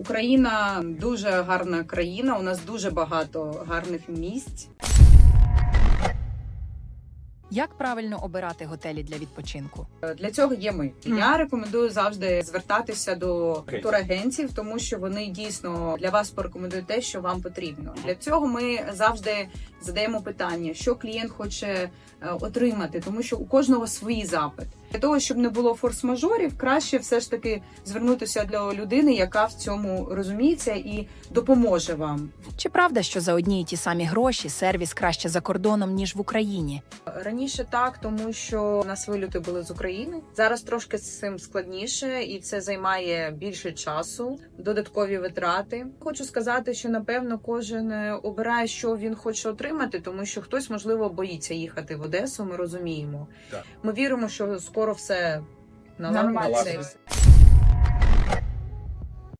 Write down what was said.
Україна дуже гарна країна. У нас дуже багато гарних місць. Як правильно обирати готелі для відпочинку? Для цього є ми. Мгм. Я рекомендую завжди звертатися до Окей. турагентів, тому що вони дійсно для вас порекомендують те, що вам потрібно. Для цього ми завжди задаємо питання, що клієнт хоче е, отримати, тому що у кожного свій запит. Для того щоб не було форс-мажорів, краще все ж таки звернутися до людини, яка в цьому розуміється і допоможе вам. Чи правда, що за одні й ті самі гроші сервіс краще за кордоном ніж в Україні? Раніше так, тому що у нас вильоти були з України. Зараз трошки з цим складніше, і це займає більше часу, додаткові витрати. Хочу сказати, що напевно кожен е, обирає, що він хоче отримати, тому що хтось можливо боїться їхати в Одесу. Ми розуміємо. Так. Ми віримо, що скоро все Нормально. наладиться. все.